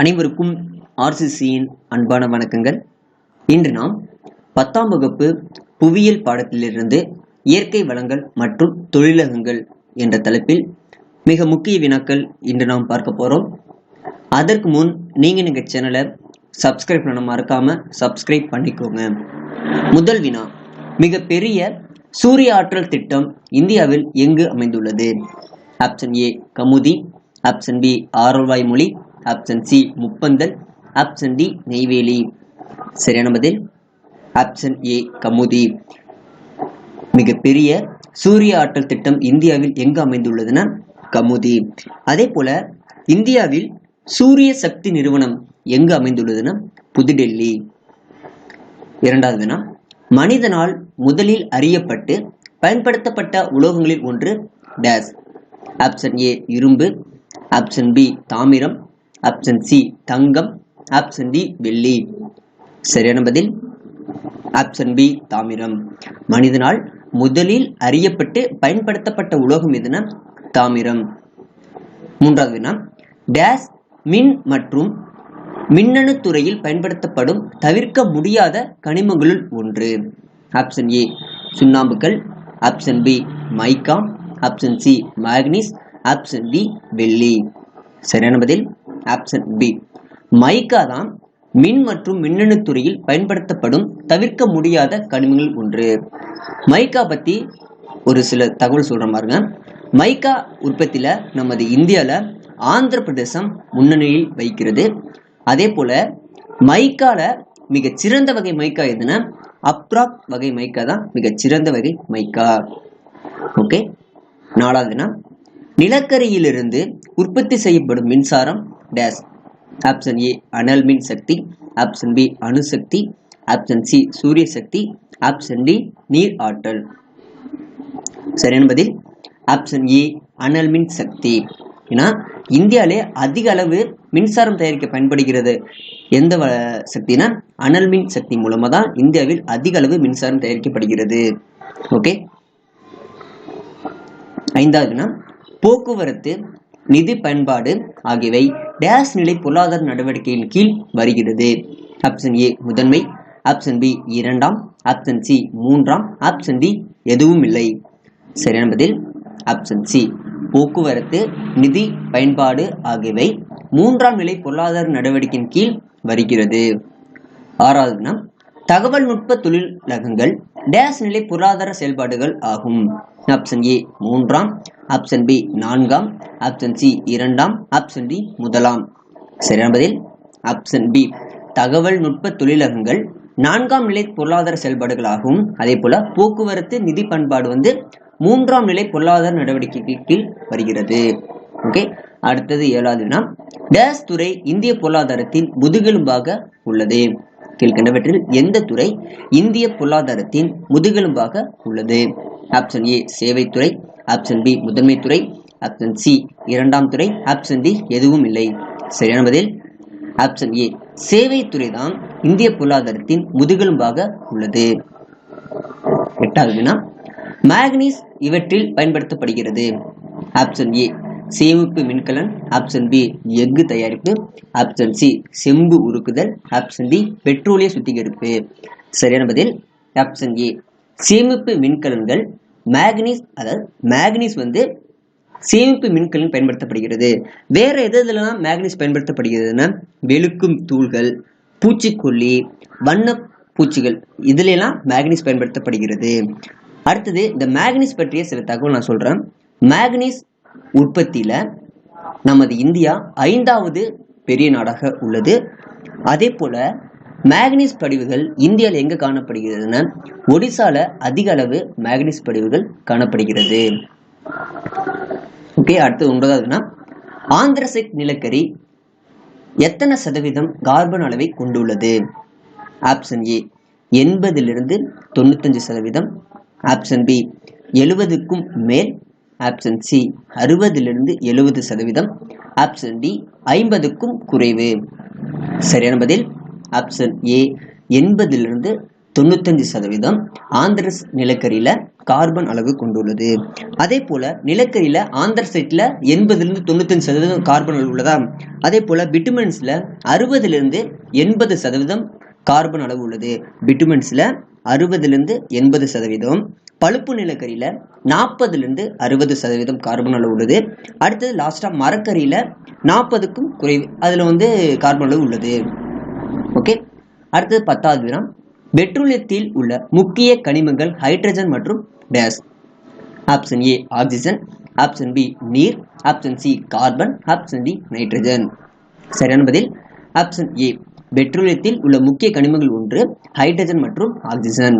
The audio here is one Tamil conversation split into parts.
அனைவருக்கும் ஆர்சிசியின் அன்பான வணக்கங்கள். இன்று நாம் பத்தாம் வகுப்பு புவியியல் பாடத்திலிருந்து இயற்கை வளங்கள் மற்றும் தொழிலகங்கள் என்ற தலைப்பில் மிக முக்கிய வினாக்கள் இன்று நாம் பார்க்க போகிறோம் அதற்கு முன் நீங்கள் எங்கள் சேனலை சப்ஸ்கிரைப் பண்ண மறக்காமல் சப்ஸ்கிரைப் பண்ணிக்கோங்க. முதல் வினா மிகப்பெரிய சூரிய ஆற்றல் திட்டம் இந்தியாவில் எங்கு அமைந்துள்ளது? Option A Kamuthi. Option B Aralvaimozhi option C Muppandal. Option D Neyveli. சரியான பதில்? Option A Kamuthi. மிகப்பெரிய சூரிய ஆற்றல் திட்டம் இந்தியாவில் எங்கு அமைந்துள்ளதுன்னா கமுதி. அதே போல இந்தியாவில் சூரிய சக்தி நிறுவனம் எங்கு அமைந்துள்ளதுன்னா புதுடெல்லி. இரண்டாவது வினா மனிதனால் முதலில் அறியப்பட்டு பயன்படுத்தப்பட்ட உலோகங்களில் ஒன்று டேஸ். ஆப்ஷன் ஏ இரும்பு. ஆப்ஷன் பி தாமிரம். ஆப்ஷன் சி தங்கம் ஆப்ஷன் டி வெள்ளி. சரியான பதில்? ஆப்ஷன் பி தாமிரம். மனிதனால் முதலில் அறியப்பட்டு பயன்படுத்தப்பட்ட உலோகம் எதுனா? தாமிரம். மூன்றாவது வினா டேஸ் மின் மற்றும் மின்னணு துறையில் பயன்படுத்தப்படும் தவிர்க்க முடியாத கனிமங்களுள் ஒன்று. Option A சுண்ணாம்புக்கல் option B mica option C manganese option D வெள்ளி. சரியான பதில்? ஆப்ஷன் பி மைக்கா தான் மின் மற்றும் மின்னணு துறையில் பயன்படுத்தப்படும் தவிர்க்க முடியாத கனிமங்கள் ஒன்று. மைக்கா பற்றி ஒரு சில தகவல் சொல்கிற மாதிரிங்க மைக்கா உற்பத்தியில் நமது இந்தியாவில் ஆந்திர பிரதேசம் முன்னணியில் வைக்கிறது. அதே போல் மைக்காவில் மிகச் சிறந்த வகை மைக்கா எதுனா அப்ராக் வகை மைக்கா தான் மிகச் சிறந்த வகை மைக்கா. ஓகே நாலாவதுனா நிலக்கரியிலிருந்து உற்பத்தி செய்யப்படும் மின்சாரம் டேஸ் ஆப்ஷன் ஏ அனல் மின் சக்தி ஆப்ஷன் பி அணுசக்தி ஆப்ஷன் சி சூரிய சக்தி ஆப்ஷன் டி நீர் ஆற்றல். சரியான பதில் ஆப்ஷன் ஏ அனல் மின் சக்தி ஏன்னா இந்தியாவிலே அதிக அளவு மின்சாரம் தயாரிக்க பயன்படுகிறது. எந்த வ- சக்தினா அனல் மின் சக்தி மூலமாக தான் இந்தியாவில் அதிக அளவு மின்சாரம் தயாரிக்கப்படுகிறது. ஓகே ஐந்தாவதுனா போக்குவரத்து நிதி பயன்பாடு ஆகியவை டேஸ் நிலை பொருளாதார நடவடிக்கையின் கீழ் வருகிறது. ஆப்ஷன் ஏ முதன்மை. ஆப்ஷன் பி இரண்டாம். ஆப்ஷன் சி மூன்றாம். ஆப்ஷன் டி எதுவும் இல்லை. சரியான பதில். ஆப்ஷன் சி போக்குவரத்து நிதி பயன்பாடு ஆகியவை மூன்றாம் நிலை பொருளாதார நடவடிக்கையின் கீழ் வருகிறது. ஆறாவதுனா தகவல் நுட்ப தொழிலகங்கள் டேஸ் நிலை பொருளாதார செயல்பாடுகள் ஆகும். ஆப்ஷன் ஏ மூன்றாம் ஆப்ஷன் பி நான்காம் ஆப்ஷன் சி இரண்டாம் ஆப்ஷன் டி முதலாம். சரியான பதில்? ஆப்ஷன் பி தகவல் நுட்ப தொழிலகங்கள் நான்காம் நிலை பொருளாதார செயல்பாடுகள் ஆகும் அதே போல போக்குவரத்து நிதி பண்பாடு வந்து மூன்றாம் நிலை பொருளாதார நடவடிக்கைக்கு கீழ் வருகிறது. ஓகே அடுத்தது ஏழாவது டேஸ் துறை இந்திய பொருளாதாரத்தின் முதுகெலும்பாக உள்ளது. கீழ்கண்டவற்றில் எந்த துறை இந்திய பொருளாதாரத்தின் முதுகெலும்பாக உள்ளது? ஆப்ஷன் ஏ சேவைத்துறை ஆப்ஷன் பி முதன்மை துறை. ஆப்ஷன் சி இரண்டாம் துறை. ஆப்ஷன் டி எதுவும் இல்லை. சரியான பதில்? ஆப்ஷன் ஏ சேவைத்துறை தான் இந்திய பொருளாதாரத்தின் முதுகெலும்பாக உள்ளது. எட்டாவது வினா. மேக்னீஸ் இவற்றில் பயன்படுத்தப்படுகிறது. ஆப்ஷன் ஏ சேமிப்பு மின்கலன் ஆப்ஷன் பி எஃகு தயாரிப்பு ஆப்ஷன் சி செம்பு உருக்குதல் ஆப்ஷன் டி பெட்ரோலிய சுத்திகரிப்பு. சரியான பதில் ஆப்ஷன் ஏ சேமிப்பு மின்கலன்கள் மேக்னீஸ் அதாவது மேக்னீஸ் வந்து சேமிப்பு மின்கலன் பயன்படுத்தப்படுகிறது. வேற எது இதெல்லாம் மேக்னீஸ் பயன்படுத்தப்படுகிறதுனா வெளுக்கும் தூள்கள் பூச்சிக்கொல்லி வண்ண பூச்சிகள் இதுலெல்லாம் மேக்னீஸ் பயன்படுத்தப்படுகிறது. அடுத்தது இந்த மேக்னீஸ் பற்றிய சில தகவல் நான் சொல்கிறேன் மேக்னீஸ் உற்பத்தியில் நமது இந்தியா ஐந்தாவது பெரிய நாடாக உள்ளது. அதே போல மேக்னீஸ் படிவுகள் இந்தியாவில் எங்கே காணப்படுகிறதுன்னா ஒடிசாவில் அதிக அளவு மேக்னீஸ் படிவுகள் காணப்படுகிறது. ஓகே அடுத்து ஒன்பதாவதுனா ஆந்திரசைட் நிலக்கரி எத்தனை சதவீதம் கார்பன் அளவை கொண்டுள்ளது? ஆப்ஷன் ஏ எண்பதிலிருந்து தொண்ணூத்தஞ்சு சதவீதம். ஆப்ஷன் பி எழுபதுக்கும் மேல் ஆப்ஷன் சி அறுபதிலிருந்து எழுபது சதவீதம். ஆப்ஷன் டி ஐம்பதுக்கும் குறைவு. சரியான பதில்? ஆப்ஷன் ஏ எண்பதிலிருந்து தொண்ணூத்தஞ்சு சதவீதம். ஆந்திரஸ் நிலக்கரியில் கார்பன் அளவு கொண்டுள்ளது. அதே போல ஆந்திர சைட்டில் எண்பதுலேருந்து தொண்ணூத்தஞ்சு சதவீதம் கார்பன் அளவு உள்ளதா? அதே போல பிட்டுமென்ஸ்ல அறுபதுலேருந்து எண்பது சதவீதம் கார்பன் அளவு உள்ளது. பிட்டுமென்ஸ்ல அறுபதுலேருந்து எண்பது சதவீதம். பழுப்பு நிலக்கரியில் நாற்பதுலேருந்து அறுபது சதவீதம் கார்பன் அளவு உள்ளது. அடுத்தது லாஸ்ட்டாக மரக்கரியில் நாற்பதுக்கும் குறைவு அதில் வந்து கார்பன் அளவு உள்ளது. ஓகே அடுத்தது பத்தாவது வினா பெட்ரோலியத்தில் உள்ள முக்கிய கனிமங்கள் ஹைட்ரஜன் மற்றும் days option A oxygen option B நீர். Option C carbon option D nitrogen சரியான பதில்? ஆப்ஷன் ஏ பெட்ரோலியத்தில் உள்ள முக்கிய கனிமங்கள் ஒன்று ஹைட்ரஜன் மற்றும் ஆக்சிஜன்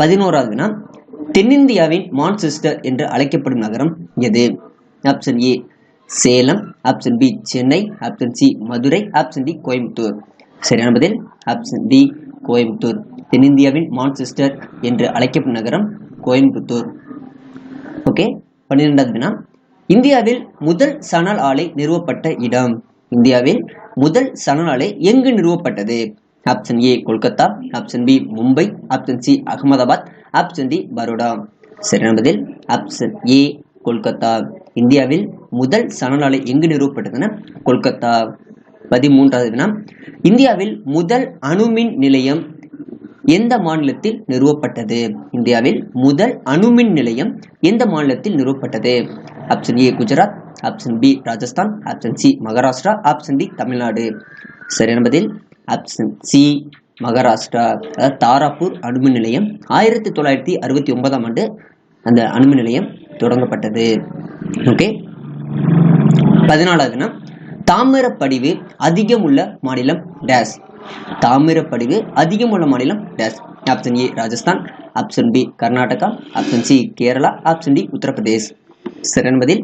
பதினோராவது தென்னிந்தியாவின் மான்செஸ்டர் என்று அழைக்கப்படும் நகரம் எது? Option A Salem. Option B Chennai. Option C Madurai. Option D Coimbatore. சரியான பதில்? Option D Coimbatore. தென்னிந்தியாவின் மான்செஸ்டர் என்று அழைக்கப்படும் நகரம் கோயம்புத்தூர். ஓகே பன்னிரெண்டாவது வினா இந்தியாவில் முதல் சணல் ஆலை நிறுவப்பட்ட இடம். இந்தியாவில் முதல் சணல் ஆலை எங்கு நிறுவப்பட்டது? Option A Kolkata option B Mumbai option C Ahmedabad option D Baroda சரியான பதில் ஆப்ஷன் ஏ கொல்கத்தா இந்தியாவில் முதல் சணல் ஆலை எங்கு நிறுவப்பட்டதுன்னா கொல்கத்தா. பதிமூன்றாவது இந்தியாவில் முதல் அணுமின் நிலையம் எந்த மாநிலத்தில் நிறுவப்பட்டது? இந்தியாவில் முதல் அணுமின் நிலையம் எந்த மாநிலத்தில் நிறுவப்பட்டது? Option A Gujarat option B Rajasthan option C Maharashtra option D Tamil Nadu சரியான பதில் ஆப்ஷன் சி மகாராஷ்டிரா அதாவது தாராப்பூர் அணுமின் நிலையம். ஆயிரத்தி தொள்ளாயிரத்தி அறுபத்தி ஒன்பதாம் ஆண்டு அந்த அணுமின் நிலையம் தொடங்கப்பட்டது. ஓகே பதினாலாவதுனா தாமிரப்படிவு அதிகம் உள்ள மாநிலம் டேஸ். தாமிரப்படிவு அதிகம் உள்ள மாநிலம் days. Option A Rajasthan. Option B Karnataka. Option C Kerala. Option D Uttar Pradesh. சிறன்பதில்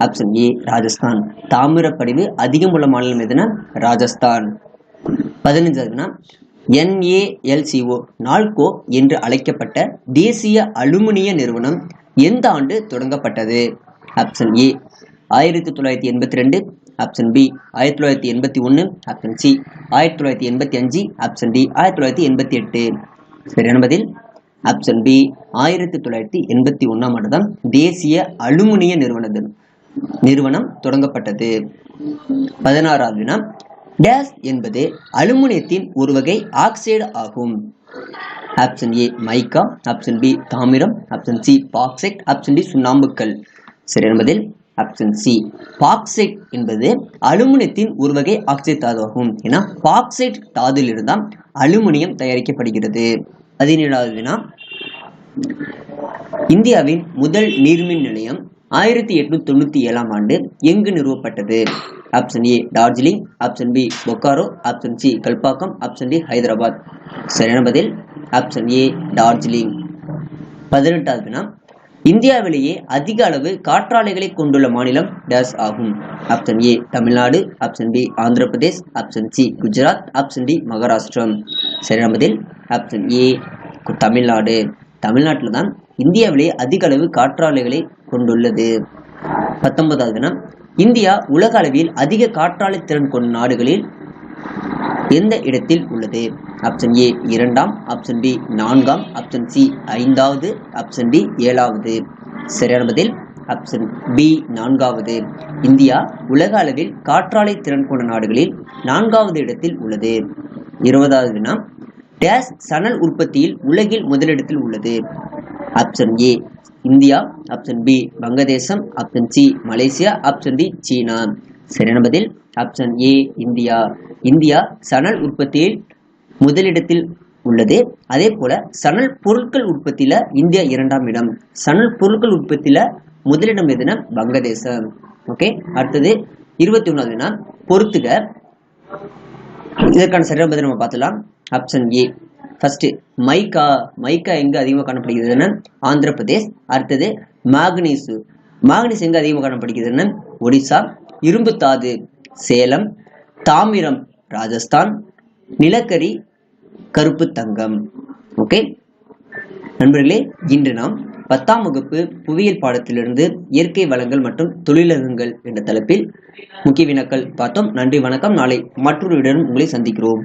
option A Rajasthan. தாமிரப்படிவு அதிகம் உள்ள மாநிலம் எதுனா? ராஜஸ்தான். பதினஞ்சாவதுனா என்ஏஎல்சிஓ நால்கோ என்று அழைக்கப்பட்ட தேசிய அலுமினிய நிறுவனம் எந்த ஆண்டு தொடங்கப்பட்டது? ஆப்ஷன் ஏ ஆயிரத்தி தொள்ளாயிரத்தி எண்பத்தி ரெண்டு. ஆப்ஷன் பி ஆயிரத்தி தொள்ளாயிரத்தி எண்பத்தி ஒன்று ஆப்ஷன் சி ஆயிரத்தி தொள்ளாயிரத்தி எண்பத்தி அஞ்சு. ஆப்ஷன் டி ஆயிரத்தி தொள்ளாயிரத்தி எண்பத்தி எட்டு. சரியான பதில்? ஆப்ஷன் பி ஆயிரத்தி தொள்ளாயிரத்தி எண்பத்தி ஒன்றாம் ஆண்டு தான் தேசிய அலுமினிய நிறுவனம் நிறுவனம் தொடங்கப்பட்டது. பதினாறாவது வினா டேஸ் என்பது அலுமினியத்தின் ஒரு வகை ஆக்சைடு ஆகும். Option A mica option B தாமிரம். Option C bauxite option D சுண்ணாம்புக்கல் சரி என்பதில் ஆப்ஷன் சி பாக்சைட் என்பது அலுமினியத்தின் ஒரு வகை ஆக்சைடு தாது ஆகும் ஏன்னா பாக்சைட் தாதுவில் இருந்தால் அலுமினியம் தயாரிக்கப்படுகிறது. பதினேழாவது வினா இந்தியாவின் முதல் நீர்மின் நிலையம் ஆயிரத்தி எட்நூத்தி தொண்ணூத்தி ஏழாம் ஆண்டு எங்கு நிறுவப்பட்டது? Option A Darjeeling option B Bokaro option C Kalpakkam option D Hyderabad சரியான பதில்? ஆப்ஷன் ஏ டார்ஜிலிங் பதினெட்டாவது வினா இந்தியாவிலேயே அதிக அளவு காற்றாலைகளை கொண்டுள்ள மாநிலம் டேஸ் ஆகும். Option A Tamil Nadu. Option B Andhra Pradesh option C Gujarat. Option D Maharashtra. சரியான பதில்? Option A Tamil Nadu. தமிழ்நாட்டில் தான் இந்தியாவிலே அதிக அளவு காற்றாலைகளை கொண்டுள்ளது. பத்தொன்பதாவது தினம் இந்தியா உலக அளவில் அதிக காற்றாலை திறன் கொண்ட நாடுகளில் எந்த இடத்தில் உள்ளது? ஆப்ஷன் ஏ இரண்டாம். ஆப்ஷன் பி நான்காம். ஆப்ஷன் சி ஐந்தாவது. ஆப்ஷன் டி ஏழாவது. சரியான பதில். ஆப்ஷன் பி நான்காவது. இந்தியா உலக அளவில் காற்றாலை திறன் கொண்ட நாடுகளில் நான்காவது இடத்தில் உள்ளது. இருபதாவது வினா டேஸ் சணல் உற்பத்தியில் உலகில் முதலிடத்தில் உள்ளது. Option A India. Option B வங்கதேசம். Option C Malaysia. Option D China. சரியான பதில். Option A India. இந்தியா சணல் உற்பத்தியில் முதலிடத்தில் உள்ளது. அதே போல சணல் பொருட்கள் உற்பத்தியில இந்தியா இரண்டாம் இடம். சணல் பொருட்கள் உற்பத்தியில முதலிடம் எதுனா வங்கதேசம். ஓகே அடுத்தது இருபத்தி ஒன்றாவதுனா பொறுத்துக. இதற்கான சரியான பதில் நம்ம பார்த்துலாம் ஆப்ஷன் ஏ ஃபர்ஸ்ட் மைக்கா மைக்கா எங்க அதிகமாக காணப்படுகிறதுன்னா ஆந்திர பிரதேஷ் அடுத்தது மாக்னீசு மாகனீஸ் எங்க அதிகமாக காணப்படுகிறதுன்னா ஒடிசா இரும்பு தாது சேலம் தாமிரம் ராஜஸ்தான் நிலக்கரி கருப்பு தங்கம். ஓகே நண்பர்களே இன்று நாம் பத்தாம் வகுப்பு புவியியல் பாடத்திலிருந்து இயற்கை வளங்கள் மற்றும் தொழிலகங்கள் என்ற தலைப்பில் முக்கிய வினாக்கள் பார்த்தோம். நன்றி வணக்கம். நாளை மற்றொரு உங்களை சந்திக்கிறோம்.